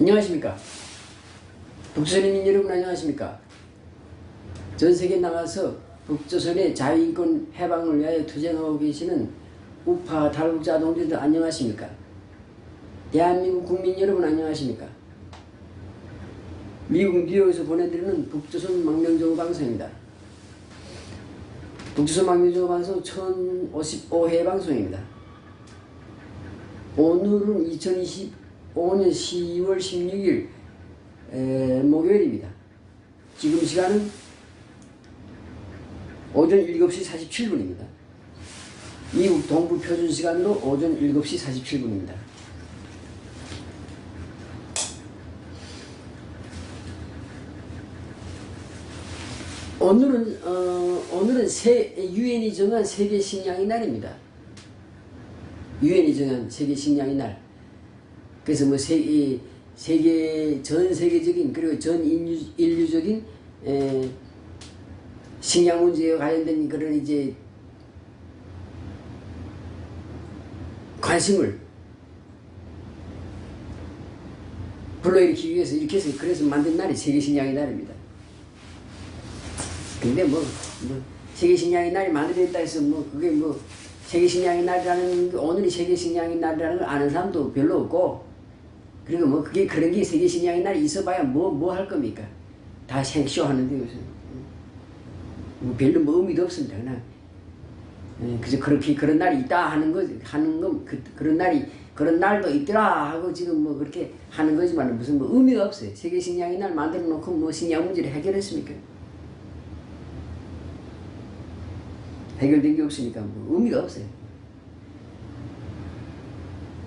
안녕하십니까. 북조선인 여러분 안녕하십니까. 전 세계 나가서 북조선의 자유인권 해방을 위하여 투쟁하고 계시는 우파 탈북자 동지들 안녕하십니까. 대한민국 국민 여러분 안녕하십니까. 미국 뉴욕에서 보내드리는 북조선 망명정보 방송입니다. 북조선 망명정보 방송 1055회 방송입니다. 오늘은 2025년 10월 16일 에, 목요일입니다. 지금 시간은 오전 7시 47분입니다. 미국 동부 표준 시간으로 오전 7시 47분입니다. 오늘은 어, 오늘은 세 유엔이 정한 세계 식량의 날입니다. 유엔이 정한 세계 식량의 날. 그래서 뭐 세계 세계 전 세계적인 그리고 전 인류, 인류적인 에, 식량 문제와 관련된 그런 이제 관심을 불러일으키기 위해서 이렇게 해서 그래서 만든 날이 세계 식량의 날입니다. 근데 뭐, 뭐 세계 식량의 날이 만들어졌다 해서 뭐 그게 뭐 세계 식량의 날이라는 오늘이 세계 식량의 날이라는 걸 아는 사람도 별로 없고 그리고 뭐 그게 그런 게 세계 식량의 날이 있어봐야 뭐 뭐 할 겁니까? 다 생쇼 하는데 요새 뭐 별로 뭐 의미도 없습니다. 그냥 예, 그저 그렇게 그런 날이 있다 하는 거 하는 건 그, 그런 날이 그런 날도 있더라 하고 지금 뭐 그렇게 하는 거지만 무슨 뭐 의미가 없어요. 세계 식량의 날 만들어 놓고 뭐 식량 문제를 해결했습니까? 해결된 게 없으니까 뭐 의미가 없어요.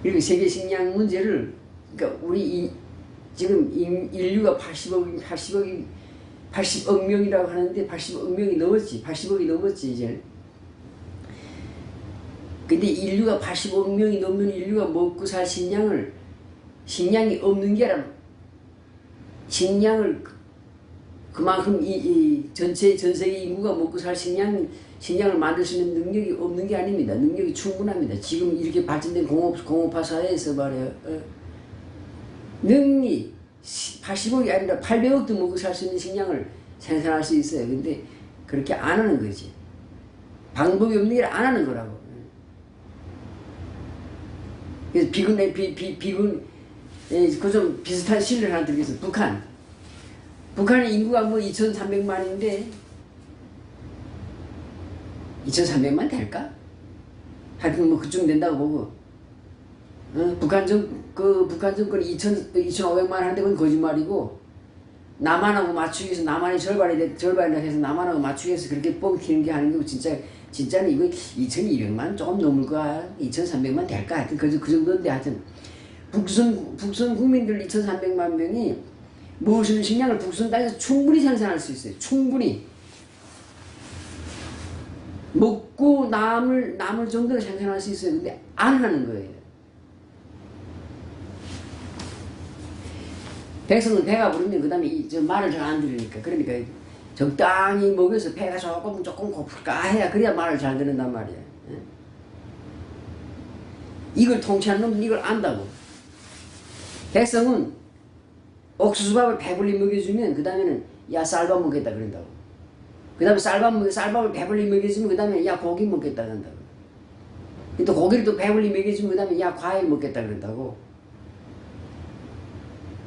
그리고 세계 식량 문제를 그러니까 우리 이, 지금 인- 인류가 80억 80억이 80억 명이라고 하는데 80억 명이 넘었지 80억이 넘었지 이제. 근데 인류가 80억 명이 넘는 인류가 먹고 살 식량을 식량이 없는 게 아니라 식량을 그- 그만큼 이, 이 전체 전 세계 인구가 먹고 살 식량 식량을 만들 수 있는 능력이 없는 게 아닙니다. 능력이 충분합니다. 지금 이렇게 발전된 공업 공업화 사회에서 말이에요. 어, 능이 80억이 아니라 800억도 먹고 살 수 있는 식량을 생산할 수 있어요. 근데 그렇게 안 하는 거지. 방법이 없는 게 안 하는 거라고. 그래서 비군, 비, 비, 비군, 그 좀 비슷한 실례를 하나 드리겠습니다. 북한. 북한의 인구가 뭐 2,300만인데 2,300만 될까? 하여튼 뭐 그쯤 된다고 보고 어, 북한 정, 그 북한 정권이 2,000, 2,500만 하는데 그건 거짓말이고 남한하고 맞추기 위해서 남한이 절반이 돼, 절반이라 해서 남한하고 맞추기 위해서 그렇게 뻥튀는 게 아닌 거고 진짜 진짜는 이거 2,200만 조금 넘을 거야. 2,300만 될까 하여튼 그, 그 정도인데 하여튼. 북선 북선 국민들 2,300만 명이 무엇을 식량을 북선 땅에서 충분히 생산할 수 있어요. 충분히. 먹고 남을 남을 정도로 생산할 수 있어요. 근데 안 하는 거예요 백성은 배가 부르면 그 다음에 이, 저 말을 잘 안 들으니까. 그러니까 적당히 먹여서 배가 조금 조금 고플까 해야 그래야 말을 잘 듣는단 말이야. 예? 이걸 통치하는 놈은 이걸 안다고. 백성은 옥수수밥을 배불리 먹여주면 그 다음에는 야 쌀밥 먹겠다 그런다고. 그 다음에 쌀밥 먹 쌀밥을 배불리 먹여주면 그 다음에 야 고기 먹겠다 그런다고. 또 고기를 또 배불리 먹여주면 그 다음에 야 과일 먹겠다 그런다고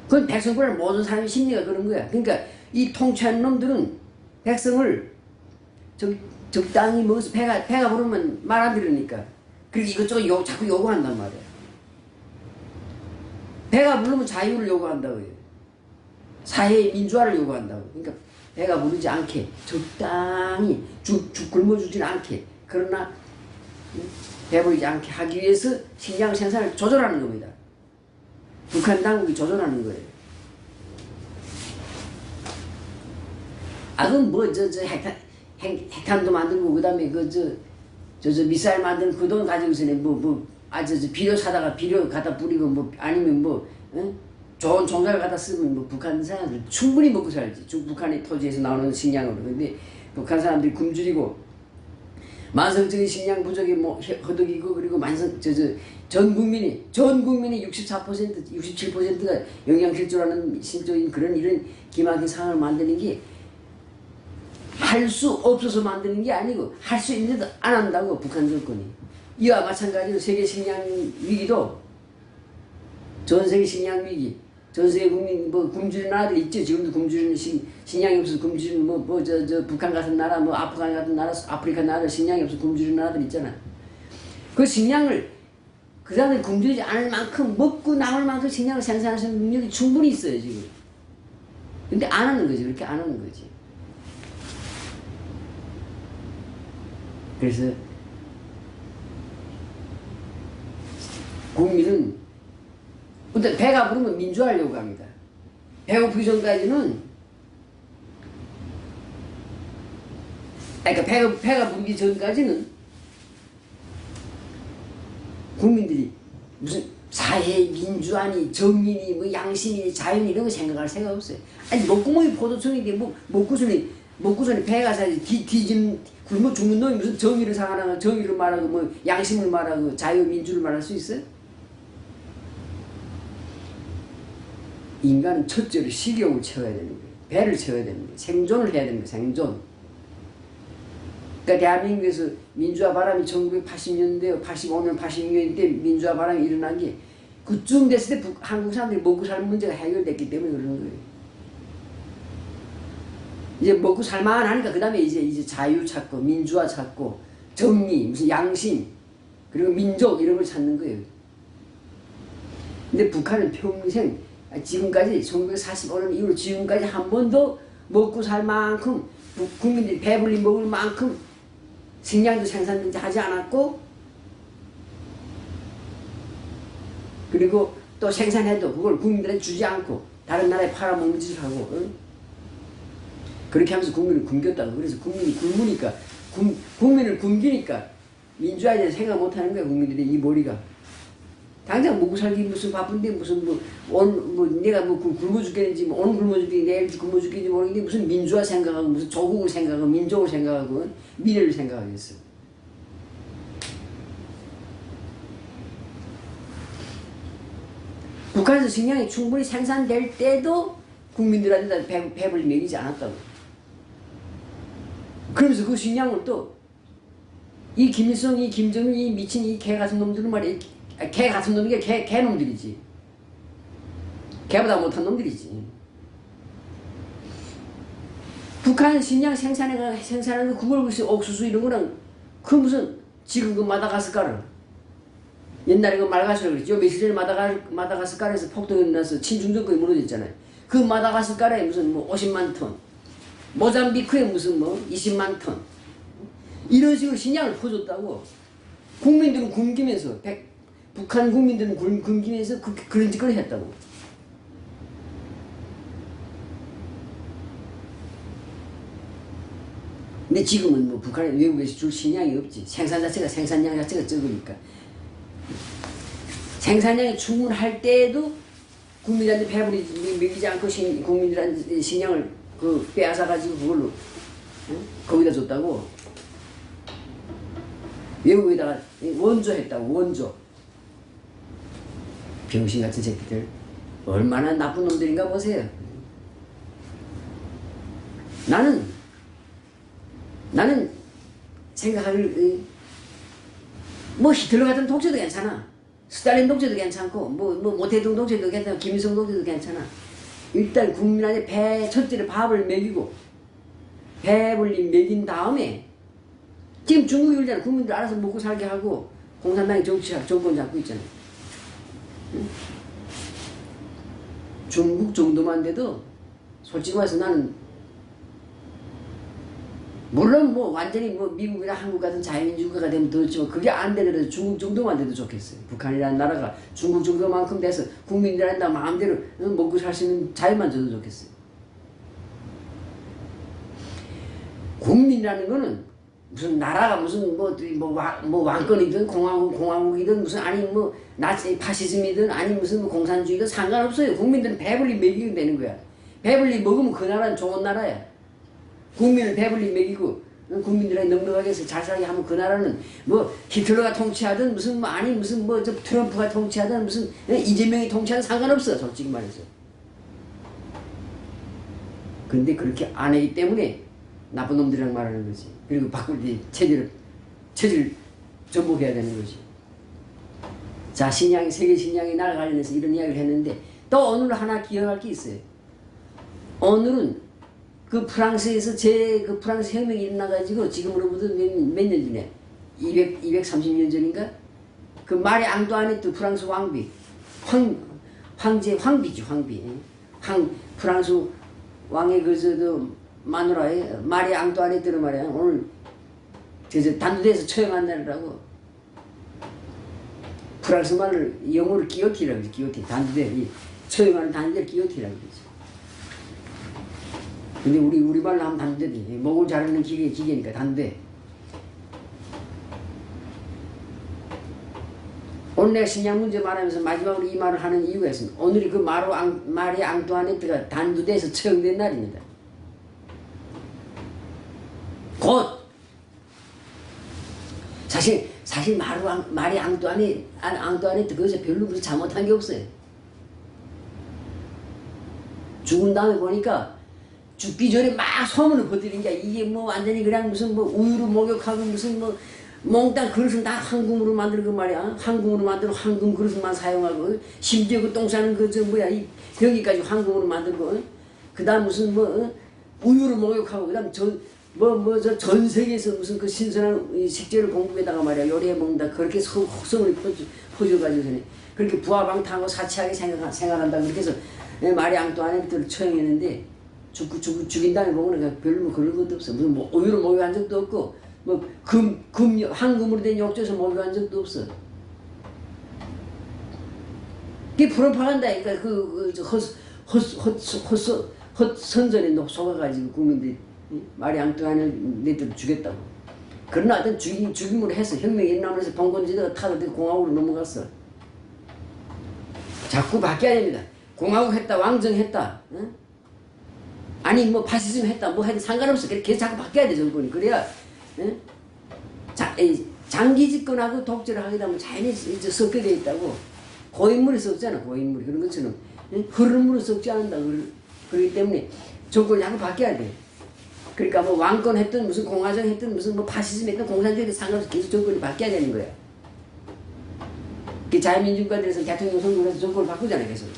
그건 백성권을 모든 사람의 심리가 그런 거야. 그러니까 이 통치하는 놈들은 백성을 적, 적당히 먹어서 배가, 배가 부르면 말 안 들으니까. 그리고 이것저것 요, 자꾸 요구한단 말이야. 배가 부르면 자유를 요구한다고요. 사회의 민주화를 요구한다고. 그러니까 배가 부르지 않게 적당히 죽, 죽 굶어 주진 않게 그러나 배부르지 않게 하기 위해서 식량 생산을 조절하는 겁니다. 북한 당국이 조절하는 거예요. 아, 그럼 뭐, 저, 저, 핵탄, 핵, 핵탄도 만들고, 그 다음에 그, 저, 저, 저, 미사일 만드는 그돈 가지고서는 뭐, 뭐, 아, 저, 저, 비료 사다가 비료 갖다 뿌리고, 뭐, 아니면 뭐, 응? 좋은 종자를 갖다 쓰면 뭐, 북한 사람들 충분히 먹고 살지. 중, 북한의 토지에서 나오는 식량으로. 근데, 북한 사람들이 굶주리고, 만성적인 식량 부족이 뭐 해- 허덕이고 그리고 만성 저 저 전 국민이 전 국민이 64% 67%가 영양실조라는 신조인 그런 이런 기막힌 상황을 만드는 게 할 수 없어서 만드는 게 아니고 할 수 있는데도 안 한다고 북한 정권이. 이와 마찬가지로 세계 식량 위기도 전 세계 식량 위기 전 세계 국민 뭐 굶주린 나라들 있죠. 지금도 굶주리는 식, 식량이 없어서 굶주리는 뭐뭐저 저 북한 같은 나라 뭐 아프간 같은 나라 아프리카 나라 식량이 없어서 굶주리는 나라들 있잖아. 그 식량을 그 사람들이 굶주리지 않을 만큼 먹고 남을 만큼 식량을 생산할 수 있는 능력이 충분히 있어요 지금. 근데 안 하는 거지. 그렇게 안 하는 거지. 그래서 국민은 근데 배가 부르면 민주화하려고 합니다. 배고프기 전까지는 그러니까 배가 배가 부르기 전까지는 국민들이 무슨 사회 민주화니 정의니 뭐 양심이니 자유니 이런 거 생각할 생각 없어요. 아니 목구멍이 포도청인데 뭐 먹고서니 먹고서니 배가 사지 뒤 뒤진 굶어 죽는 놈이 무슨 정의를 상하나 정의를 말하고 뭐 양심을 말하고 자유 민주를 말할 수 있어요? 인간은 첫째로 식욕을 채워야 되는 거예요. 배를 채워야 되는 거예요. 생존을 해야 되는 거예요. 생존. 그러니까 대한민국에서 민주화 바람이 1980년대, 85년, 86년대 민주화 바람이 일어난 게 그쯤 됐을 때 북- 한국 사람들이 먹고 사는 문제가 해결됐기 때문에 그러는 거예요. 이제 먹고 살만 하니까 그 다음에 이제 이제 자유 찾고 민주화 찾고 정의 무슨 양심 그리고 민족 이런 걸 찾는 거예요. 근데 북한은 평생 지금까지 1945년 이후로 지금까지 한 번도 먹고 살 만큼 부- 국민들이 배불리 먹을 만큼 식량도 생산하지 않았고 그리고 또 생산해도 그걸 국민들한테 주지 않고 다른 나라에 팔아먹는 짓을 하고 응? 그렇게 하면서 국민을 굶겼다고 그래서 국민이 굶으니까 굶, 국민을 굶기니까 민주화에 대해 생각 못하는 거야 국민들이 이 머리가 당장 먹고 살기 무슨 바쁜데 무슨 뭐, 온, 뭐 내가 뭐 굶- 굶어 죽겠는지 뭐 오늘 굶어 죽겠는지 내일 굶어 죽겠는지 모르겠는데 무슨 민주화 생각하고 무슨 조국을 생각하고 민족을 생각하고 미래를 생각하겠어. 북한에서 식량이 충분히 생산될 때도 국민들한테 배, 배불리 먹이지 않았다고. 그러면서 그 식량을 또 이 김일성, 이 김정은, 이 미친 이 개 같은 놈들은 말이야. 아, 개 같은 놈이 게 개, 개 놈들이지. 개보다 못한 놈들이지. 북한 식량 생산해가 생산하는 무슨 옥수수 이런 거랑 그 무슨 지금 그 마다가스카르 옛날에 그 말가스라 그랬죠. 요 며칠 전에 마다가 마다가스카르에서 폭동이 나서 친중정권이 무너졌잖아요. 그 마다가스카르에 무슨 뭐 50만 톤, 모잠비크에 무슨 뭐 20만 톤 이런 식으로 식량을 퍼줬다고 국민들은 굶기면서 백, 북한 국민들은 굶, 굶기면서 그, 그런 짓을 했다고. 근데 지금은 뭐 북한에 외국에서 줄 식량이 없지. 생산 자체가 생산량 자체가 적으니까. 생산량이 충분할 때에도 국민들한테 배불리 먹이지 않고 식- 국민들한테 식량을 그 빼앗아 가지고 그걸로 응? 거기다 줬다고. 외국에다가 원조했다고 원조. 병신 같은 새끼들 얼마나 나쁜 놈들인가 보세요. 나는 나는 어, 뭐 히틀러 같은 독재도 괜찮아. 스탈린 독재도 괜찮고 뭐 뭐 모태동 독재도 괜찮고 김일성 독재도 괜찮아. 일단 국민한테 배 첫째로 밥을 먹이고 배불리 먹인 다음에 지금 중국이 그러잖아. 국민들 알아서 먹고 살게 하고 공산당이 정치 정권 잡고 있잖아. 응? 중국 정도만 돼도 솔직히 말해서 나는 물론 뭐 완전히 뭐 미국이나 한국 같은 자유민주국가가 되면 더 좋지만 그게 안 되더라도 중국 정도만 돼도 좋겠어요. 북한이라는 나라가 중국 정도만큼 돼서 국민들한테 마음대로 먹고 살 수 있는 자유만 줘도 좋겠어요. 국민이라는 거는 무슨 나라가 무슨 뭐, 뭐, 왕, 뭐 왕권이든 공화국, 공화국이든 무슨 아니 뭐 나치 파시즘이든 아니 무슨 뭐 공산주의든 상관없어요. 국민들은 배불리 먹이면 되는 거야. 배불리 먹으면 그 나라는 좋은 나라야. 국민을 배불리 먹이고 국민들에게 넉넉하게 해서 잘 살게 하면 그 나라는 뭐 히틀러가 통치하든 무슨 뭐 아니 무슨 뭐저 트럼프가 통치하든 무슨 예, 이재명이 통치하든 상관없어 솔직히 말해서 근데 그렇게 안 하기 때문에 나쁜 놈들이랑 말하는 거지 그리고 바꿀 때 체제를 체제를 전복해야 되는 거지 자 신앙이 세계 신앙의 날 관련해서 이런 이야기를 했는데 또 오늘 하나 기억할 게 있어요. 오늘은 그 프랑스에서 제 그 프랑스 혁명이 일어나가지고 지금으로부터 몇년 전에? 200, 230년 전인가? 그 마리 앙뚜아네트 프랑스 왕비. 황 황제 황비지 황비. 황 프랑스 왕의 그저도 마누라의 마리 앙뚜아네트를 말이야. 오늘 저저 단두대에서 처형한다라고 프랑스 말을 영어로 기요티라고 그러지 기요티 단두대 이 처형하는 단두대 기요티라고 그러지 근데 우리 우리말로 하면 단대지 목을 자르는 기계 기계니까 단대. 오늘 내가 신약 문제 말하면서 마지막으로 이 말을 하는 이유가 있습니다. 오늘이 그 마리 앙뚜아네트가 단두대에서 처형된 날입니다. 곧 사실 사실 마루 앙, 마리 앙뚜아네 앙- 앙뚜아네트 그것에 별로 무슨 잘못한 게 없어요. 죽은 다음에 보니까 죽기 전에 막 소문을 퍼뜨린 게 이게 뭐 완전히 그냥 무슨 뭐 우유로 목욕하고 무슨 뭐 몽땅 그릇을 다 황금으로 만들고 말이야. 황금으로 만들고 황금 그릇만 사용하고. 심지어 그 똥 싸는 그저 뭐야 이 여기까지 황금으로 만들고. 그 다음 무슨 뭐 어? 우유로 목욕하고. 그 다음 전 뭐 뭐 저 전 세계에서 무슨 그 신선한 이 식재를 공급에다가 말이야 요리해 먹는다 그렇게 소- 속성을 퍼져 퍼져가지고 그렇게 부하방탕하고 사치하게 생각 생각한다 그렇게 해서 예, 마리 앙뚜아네트를 처형했는데 죽, 죽, 죽인 다음에 보면 그냥 별로 뭐 그런 것도 없어. 무슨 뭐 오유로 목욕한 적도 없고, 뭐 금, 금, 황금으로 된 욕조에서 목욕한 적도 없어. 그게 프로파간다니까 그, 그, 저 헛, 헛, 헛, 헛, 헛, 선전에 녹 속아가지고 국민들이 이 말이 앙뚜아는 내들 죽였다고. 그러나 하여튼 죽임, 죽임으로 해서 혁명이 일어나면서 봉건지대가 타고 공화국으로 넘어갔어. 자꾸 바뀌어야 됩니다. 공화국 했다, 왕정 했다. 응? 아니 뭐 파시즘 했다 뭐 해도 상관없어 계속 자꾸 바뀌어야 돼 정권이 그래야 응? 자, 이 장기 집권하고 독재를 하게 되면 자연히 이제 돼 있다고 고인물이 썩잖아 고인물이 그런 것처럼 응? 흐름으로 썩지 않는다 그- 그렇기 때문에 정권이 자꾸 바뀌어야 돼 그러니까 뭐 왕권 했든 무슨 공화정 했든 무슨 뭐 파시즘 했든 공산주의도 상관없이 계속 정권이 바뀌어야 되는 거야 그 자유민주국가들에서 대통령 선거를 해서 정권을 바꾸잖아요 계속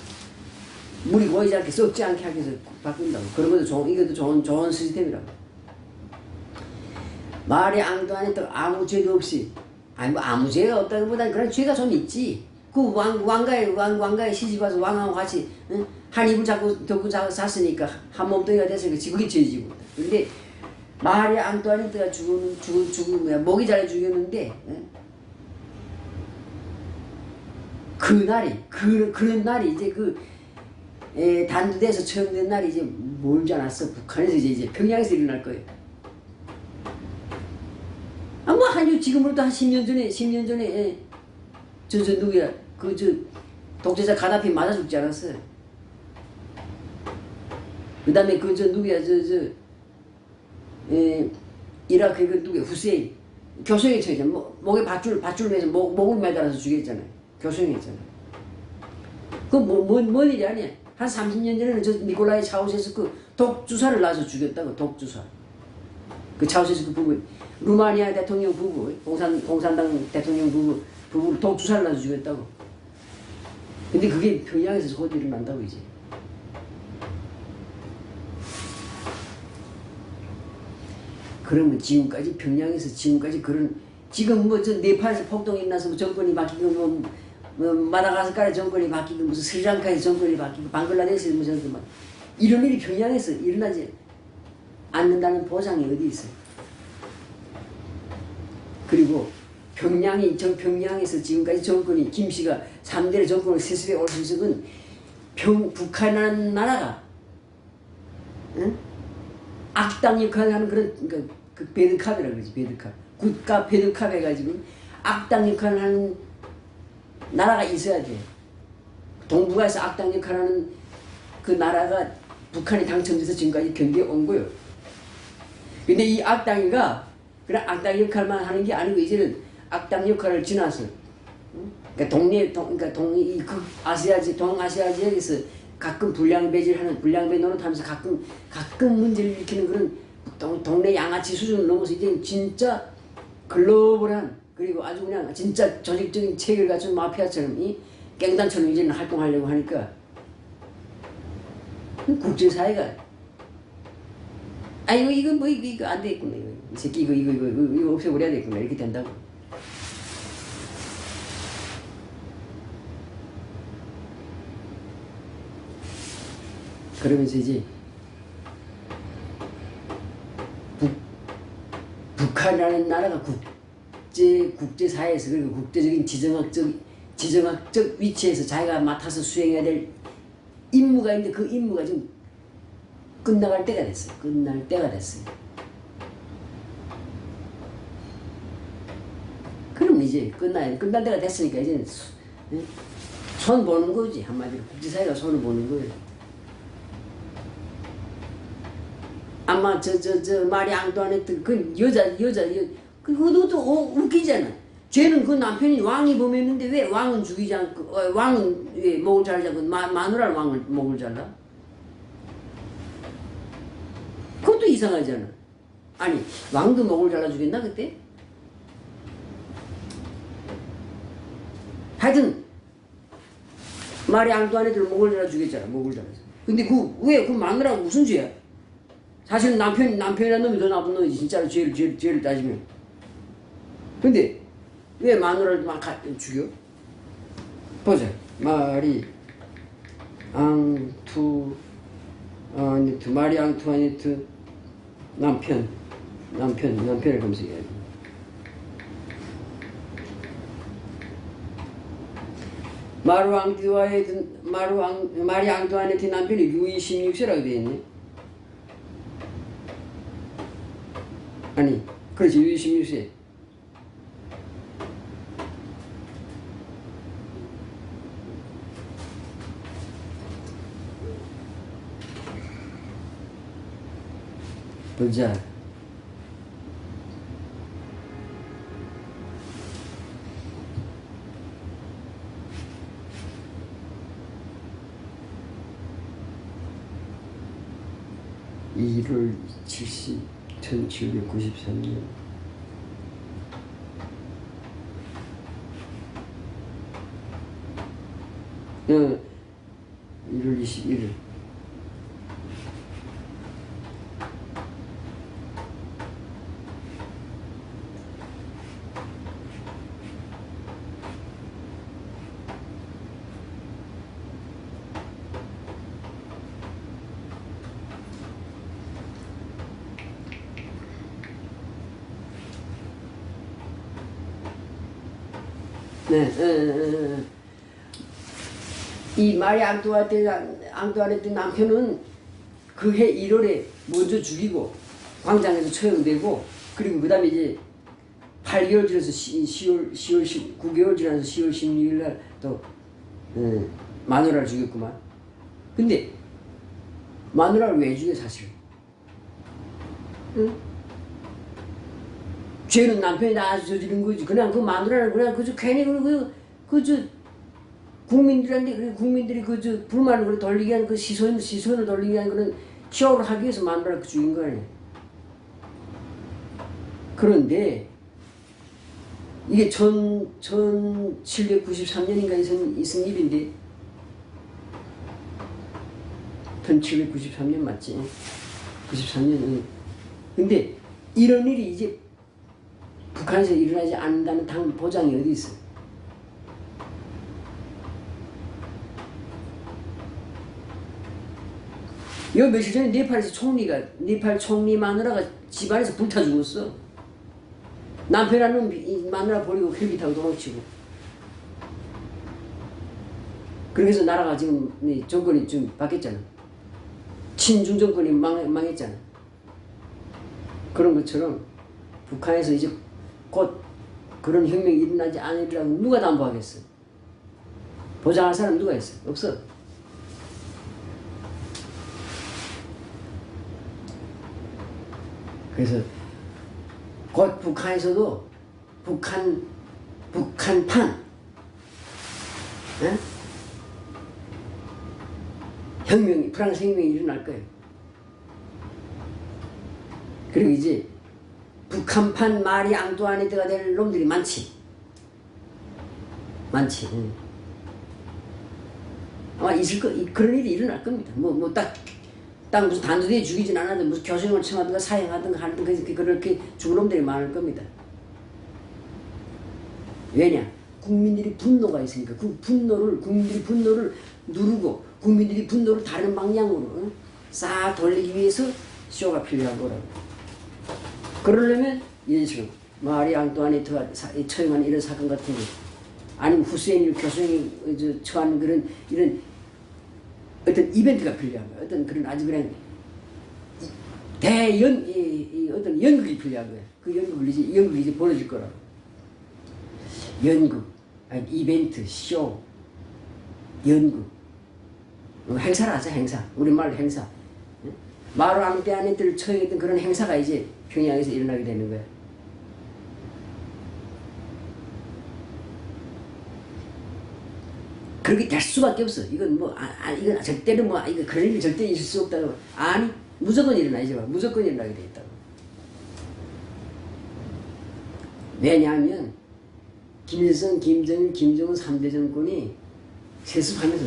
물이 고이지 않게 썩지 않게 하기 위해서 바꾼다고. 그런 것도 좋은, 이것도 좋은, 좋은 시스템이라고. 말이 앙도 안에 또 아무 죄도 없이, 아니 뭐 아무 죄가 없다기보다는 그런 죄가 좀 있지. 그 왕, 왕가에, 왕, 왕가에 시집 와서 왕하고 같이, 응? 한 입을 잡고 덮고 자 샀으니까 한 몸뚱이가 됐으니까 그게 죄지고. 근데 말이 때가 죽은, 죽은, 죽은 뭐야, 목이 잘해 죽였는데, 응? 그 날이, 그, 그런 날이 이제 그, 에, 단두대에서 처형된 날이 이제 멀지 않았어. 북한에서 이제, 이제 평양에서 일어날 거예요. 아, 뭐, 한, 지금으로부터 한 10년 전에, 10년 전에, 에, 저, 저, 누구야. 그, 저, 독재자 가다피 맞아 죽지 않았어요. 그 다음에 그, 저, 누구야. 저, 저, 에, 이라크 그 누구야. 후세인. 교수형에 처했잖아. 목, 목에 밧줄, 밧줄 매서 목, 목을 매달아서 죽였잖아요. 교수형에 했잖아요. 그 뭐, 뭐, 뭔 일이 아니야. 한 30년 전에는 저 니콜라이 차우세스 그 독주사를 놔서 죽였다고, 독주사. 그 차우세스 그 부부, 루마니아 대통령 부부, 공산, 공산당 대통령 부부, 부부를 독주사를 놔서 죽였다고. 근데 그게 평양에서 곧 일어난다고, 이제. 그러면 지금까지 평양에서 지금까지 그런 지금 뭐 저 네팔에서 폭동이 나서 뭐 정권이 바뀌고 뭐, 뭐 마다가스카르 정권이 바뀌고 무슨 스리랑카의 정권이 바뀌고 방글라데시 무슨 정권 막 이런 일이 평양에서 일어나지 않는다는 보장이 어디 있어요? 그리고 평양이 정 평양에서 지금까지 정권이 김씨가 3대 정권을 세습해 올 수 있은 건 평, 북한이라는 나라가 응? 악당 역할을 하는 그런 그러니까 그 배드캅이라고 그러지 배드캅 국가 배드캅 해가지고 악당 역할을 하는 나라가 있어야 돼. 동북아에서 악당 역할을 하는 그 나라가 북한이 당첨돼서 지금까지 경기에 온 거예요. 근데 이 악당이가 그런 악당 역할만 하는 게 아니고 이제는 악당 역할을 지나서 응? 그러니까 동네 동 그러니까 동이 그 아시아 지 동아시아 지역에서 가끔 불량배질하는 불량 배 노릇하면서 가끔 가끔 문제를 일으키는 그런 동, 동네 양아치 수준을 넘어서 이제 진짜 글로벌한 그리고 아주 그냥 진짜 조직적인 체계를 갖춘 마피아처럼 이 깽단처럼 이제는 활동하려고 하니까 국제사회가 아 이거 이거 뭐 이거 이거 안 되겠구나. 이거 이 새끼 이거 이거 이거 이거, 이거 없애버려야 되겠구나. 이렇게 된다고 그러면서 이제 북 북한이라는 나라가 국제 국제사회에서 그리고 국제적인 지정학적 지정학적 위치에서 자기가 맡아서 수행해야 될 임무가 있는데 그 임무가 지금 끝나갈 때가 됐어요. 끝날 때가 됐어요. 그럼 이제 끝나야 돼. 끝날 때가 됐으니까 이제 수- 예? 손 보는 거지 한마디로 국제사회가 손을 보는 거예요. 아마 저 저 저 말이 앙뚜아네트 그 여자 여자 여 그것도 어, 웃기잖아. 쟤는 그 남편이 왕이 범했는데 왜 왕은 죽이지 않고 어, 왕은 왜 목을 자르자고 마, 마누라를 왕을 목을 잘라? 그것도 이상하잖아. 아니 왕도 목을 잘라 주겠나 그때? 하여튼 말이 앙뚜아네트를 목을 잘라 주겠잖아. 목을 잘라서. 근데 그 왜 그 마누라가 무슨 죄야? 사실은 남편 남편이라는 놈이 더 나쁜 놈이지 진짜로 죄를 죄, 죄를 따지면. 근데 왜 마누라를 막 가- 죽여? 보자 말이 앙투 아니트 말이 앙투 아니트 남편 남편 남편을 검색해야 돼. 마루 앙투아니트 마루 앙 마리 앙투아니트 남편이 루이 16세라고 되어 있네. 아니 그렇지 루이 16세. 보자. 일월 70, 1793년. 어, 1월 21일. 네, 에, 에, 에. 이 마리 앙뚜아네트 남편은 그 해 1월에 먼저 죽이고 광장에서 처형되고 그리고 그 다음에 이제 8개월 지나서 10월 10월 10, 9개월 지나서 10월 16일 날또 마누라를 죽였구만. 근데 마누라를 왜 죽여 사실? 응? 죄는 남편이 다 저지른 거지. 그냥 그 마누라를 그냥 그저 괜히 그, 그, 저, 국민들한테, 그 국민들이 그, 저, 불만을 그래 돌리게 하는 그 시선, 시선을 돌리게 하는 그런 쇼를 하기 위해서 마누라를 그 죽인 거 아니야. 그런데, 이게 전, 1793년인가 있은, 있은 일인데, 1793년 맞지? 93년. 근데, 이런 일이 이제 북한에서 일어나지 않는다는 당 보장이 어디 있어? 요 며칠 전에 네팔에서 총리가 네팔 총리 마누라가 집안에서 불타 죽었어. 남편하는 이 마누라 버리고 헬기 타고 도망치고. 그래서 나라가 지금 이 정권이 좀 바뀌었잖아. 친중 정권이 망, 망했잖아. 그런 것처럼 북한에서 이제 곧 그런 혁명이 일어나지 않으리라고 누가 담보하겠어? 보장할 사람 누가 있어? 없어. 그래서 곧 북한에서도 북한 북한판 예? 혁명이 프랑스 혁명이 일어날 거예요. 그리고 이제 북한판 마리 앙뚜아네트가 될 놈들이 많지. 많지. 응. 아마 있을 거, 이- 그런 일이 일어날 겁니다. 뭐, 뭐, 딱, 딱 무슨 단두대에 죽이진 않아도 무슨 교수님을 청하든가 사형하든가 하든 그렇게, 그렇게 죽은 놈들이 많을 겁니다. 왜냐? 국민들이 분노가 있으니까 그 분노를, 국민들이 분노를 누르고 국민들이 분노를 다른 방향으로 응? 싹 돌리기 위해서 쇼가 필요한 거라고. 그러려면 이런 식으로 마리 앙뚜아네트가 사- 처형한 이런 사건 같은 거 아니면 후세인 교수님이 저 처한 그런 이런 어떤 이벤트가 필요한 거야. 어떤 그런 아주 그냥 대연 이, 이 어떤 연극이 필요한 거야. 그 연극을 이제 연극이 이제 벌어질 거라고. 연극, 아니 이벤트, 쇼, 연극, 어, 행사를 하자 행사. 우리말로 행사. 응? 마루 앙떼아네들을 처형했던 그런 행사가 이제 평양에서 일어나게 되는 거야. 그렇게 될 수밖에 없어. 이건 뭐, 아, 아, 이건 절대로 뭐, 이거 그런 일이 절대 있을 수 없다고. 아니, 무조건 일어나죠. 무조건 일어나게 돼 있다고. 왜냐하면, 김일성, 김정일, 김정은 3대 정권이 세습하면서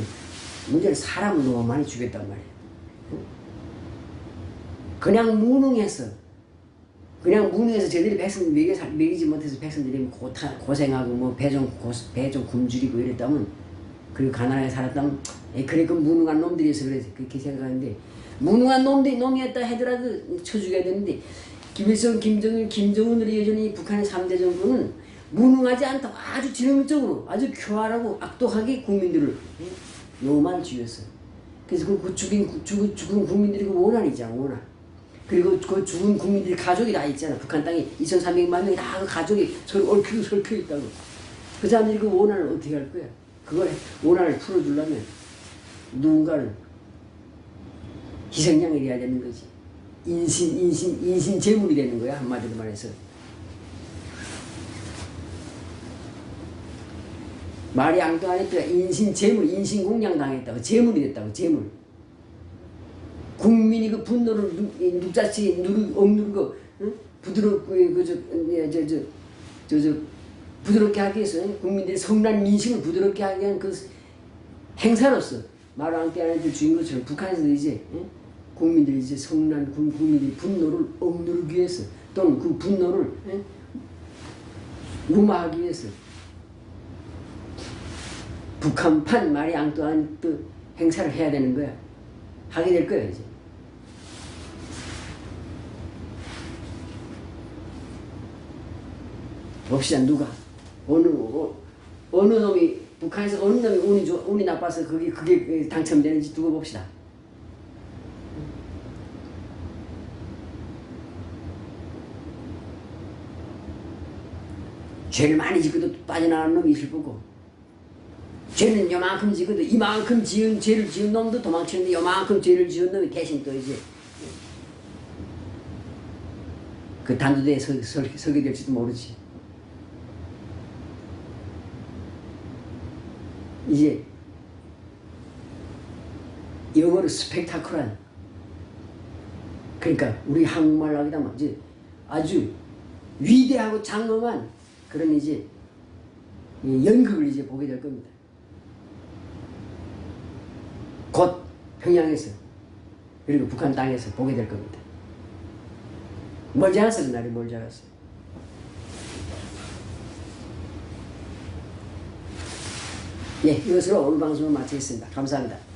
문제는 사람을 너무 많이 죽였단 말이야. 응? 그냥 무능해서, 그냥 무능해서 저들이 백성 먹여, 살- 먹이지 못해서 백성들이 고타, 고생하고 뭐 배좀 배좀 굶주리고 이랬다면 그리고 가난하게 살았다면 에 그래 그 무능한 놈들이서 그래 그렇게 생각하는데 무능한 놈들이 놈이었다 하더라도 쳐 죽여야 되는데 김일성, 김정일, 김정은으로 여전히 북한의 3대 정권은 무능하지 않다고 아주 지능적으로 아주 교활하고 악독하게 국민들을 응? 너무 많이 죽였어. 그래서 그, 그 죽인 그 죽은, 죽은 국민들이 그 원한이잖아 원한. 그리고 그 죽은 국민들이 가족이 다 있잖아. 북한 땅에 2,300만 명이 다 그 가족이 서로 얽히고 설켜 있다고. 그 사람들이 그 원한을 어떻게 할 거야? 그걸 원한을 풀어주려면 누군가는 희생양이 돼야 되는 거지. 인신, 인신, 인신 제물이 되는 거야. 한마디로 말해서. 말이 앙뚜아네트가 인신 제물, 인신 공양 당했다고. 제물이 됐다고, 제물. 국민이 그 분노를 눕자치 누르 억누르고 응? 부드럽게 그저 저저 저 저 부드럽게 하기 위해서 응? 국민들의 성난 민심을 부드럽게 하기 위한 그 행사로서 마루앙떼 안에 주인 것처럼 북한에서도 이제 응? 국민들이 이제 성난 국- 국민들의 분노를 억누르기 위해서 또는 그 분노를 응? 무마하기 위해서 북한판 마리 앙뚜아네트 행사를 해야 되는 거야. 하게 될 거야 이제. 봅시다 누가 어느 어, 어느 놈이 북한에서 어느 놈이 운이 좋 운이 나빠서 그게 그게 당첨되는지 두고 봅시다. 죄를 많이 짓고도 빠져나가는 놈이 있을 거고 죄는 요만큼 짓고도 이만큼 지은 죄를 지은 놈도 도망치는데 요만큼 죄를 지은 놈이 대신 또 이제 그 단두대에 서, 서, 서게 될지도 모르지. 이제 영어로 스펙타클한 그러니까 우리 한국말로 하기다 면 이제 아주 위대하고 장엄한 그런 이제 이 연극을 이제 보게 될 겁니다. 곧 평양에서 그리고 북한 땅에서 보게 될 겁니다. 멀지 않았어 그날이 멀지 않았어. 예, 이것으로 오늘 방송을 마치겠습니다. 감사합니다.